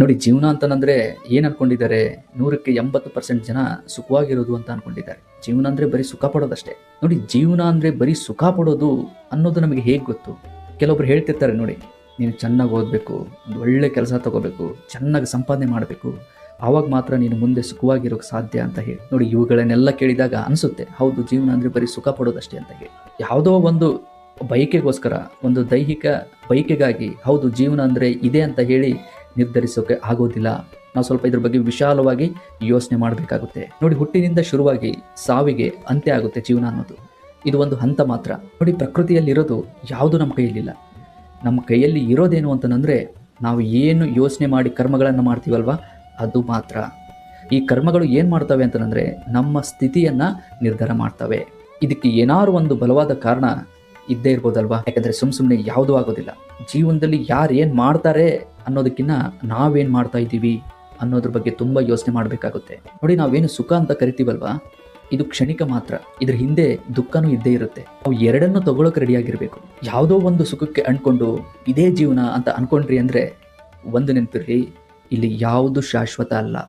ನೋಡಿ, ಜೀವನ ಅಂತಂದರೆ ಏನು ಅಂದ್ಕೊಂಡಿದ್ದಾರೆ ನೂರಕ್ಕೆ ಎಂಬತ್ತು ಪರ್ಸೆಂಟ್ ಜನ ಸುಖವಾಗಿರೋದು ಅಂತ ಅಂದ್ಕೊಂಡಿದ್ದಾರೆ ಜೀವನ ಅಂದರೆ ಬರೀ ಸುಖ ಪಡೋದಷ್ಟೇ. ನೋಡಿ, ಜೀವನ ಅಂದರೆ ಬರೀ ಸುಖ ಪಡೋದು ಅನ್ನೋದು ನಮಗೆ ಹೇಗೆ ಗೊತ್ತು? ಕೆಲವೊಬ್ರು ಹೇಳ್ತಿರ್ತಾರೆ ನೋಡಿ, ನೀನು ಚೆನ್ನಾಗಿ ಓದಬೇಕು, ಒಂದು ಒಳ್ಳೆ ಕೆಲಸ ತಗೋಬೇಕು, ಚೆನ್ನಾಗಿ ಸಂಪಾದನೆ ಮಾಡಬೇಕು, ಆವಾಗ ಮಾತ್ರ ನೀನು ಮುಂದೆ ಸುಖವಾಗಿರೋಕ್ಕೆ ಸಾಧ್ಯ ಅಂತ ಹೇಳಿ. ನೋಡಿ, ಇವುಗಳನ್ನೆಲ್ಲ ಕೇಳಿದಾಗ ಅನಿಸುತ್ತೆ, ಹೌದು, ಜೀವನ ಅಂದರೆ ಬರೀ ಸುಖ ಪಡೋದಷ್ಟೇ ಅಂತ ಹೇಳಿ. ಯಾವುದೋ ಒಂದು ಬಯಕೆಗೋಸ್ಕರ, ಒಂದು ದೈಹಿಕ ಬಯಕೆಗಾಗಿ, ಹೌದು, ಜೀವನ ಅಂದರೆ ಇದೆ ಅಂತ ಹೇಳಿ ನಿರ್ಧರಿಸೋಕೆ ಆಗೋದಿಲ್ಲ. ನಾವು ಸ್ವಲ್ಪ ಇದ್ರ ಬಗ್ಗೆ ವಿಶಾಲವಾಗಿ ಯೋಚನೆ ಮಾಡಬೇಕಾಗುತ್ತೆ. ನೋಡಿ, ಹುಟ್ಟಿನಿಂದ ಶುರುವಾಗಿ ಸಾವಿಗೆ ಅಂತ್ಯ ಆಗುತ್ತೆ ಜೀವನ ಅನ್ನೋದು. ಇದು ಒಂದು ಹಂತ ಮಾತ್ರ. ನೋಡಿ, ಪ್ರಕೃತಿಯಲ್ಲಿರೋದು ಯಾವುದು ನಮ್ಮ ಕೈಯಲ್ಲಿಲ್ಲ. ನಮ್ಮ ಕೈಯಲ್ಲಿ ಇರೋದೇನು ಅಂತಂದರೆ ನಾವು ಏನು ಯೋಚನೆ ಮಾಡಿ ಕರ್ಮಗಳನ್ನು ಮಾಡ್ತೀವಲ್ವ? ಅದು ಮಾತ್ರ. ಈ ಕರ್ಮಗಳು ಏನು ಮಾಡ್ತವೆ ಅಂತಂದರೆ ನಮ್ಮ ಸ್ಥಿತಿಯನ್ನು ನಿರ್ಧಾರ ಮಾಡ್ತವೆ. ಇದಕ್ಕೆ ಏನಾದ್ರು ಒಂದು ಬಲವಾದ ಕಾರಣ ಇದ್ದೇ ಇರ್ಬೋದಲ್ವಾ? ಯಾಕಂದರೆ ಸುಮ್ಮ ಸುಮ್ಮನೆ ಯಾವುದೂ ಆಗೋದಿಲ್ಲ. ಜೀವನದಲ್ಲಿ ಯಾರು ಏನು ಮಾಡ್ತಾರೆ ಅನ್ನೋದಕ್ಕಿಂತ ನಾವೇನು ಮಾಡ್ತಾ ಇದ್ದೀವಿ ಅನ್ನೋದ್ರ ಬಗ್ಗೆ ತುಂಬ ಯೋಚನೆ ಮಾಡಬೇಕಾಗುತ್ತೆ. ನೋಡಿ, ನಾವೇನು ಸುಖ ಅಂತ ಕರಿತೀವಲ್ವಾ? ಇದು ಕ್ಷಣಿಕ ಮಾತ್ರ. ಇದ್ರ ಹಿಂದೆ ದುಃಖನೂ ಇದ್ದೇ ಇರುತ್ತೆ. ನಾವು ಎರಡನ್ನು ತಗೊಳಕ್ಕೆ ರೆಡಿಯಾಗಿರಬೇಕು ಯಾವುದೋ ಒಂದು ಸುಖಕ್ಕೆ ಅಂದ್ಕೊಂಡು ಇದೇ ಜೀವನ ಅಂತ ಅನ್ಕೊಂಡ್ರಿ ಅಂದರೆ, ಒಂದು ನೆನಪಿರ್ರಿ, ಇಲ್ಲಿ ಯಾವುದು ಶಾಶ್ವತ ಅಲ್ಲ.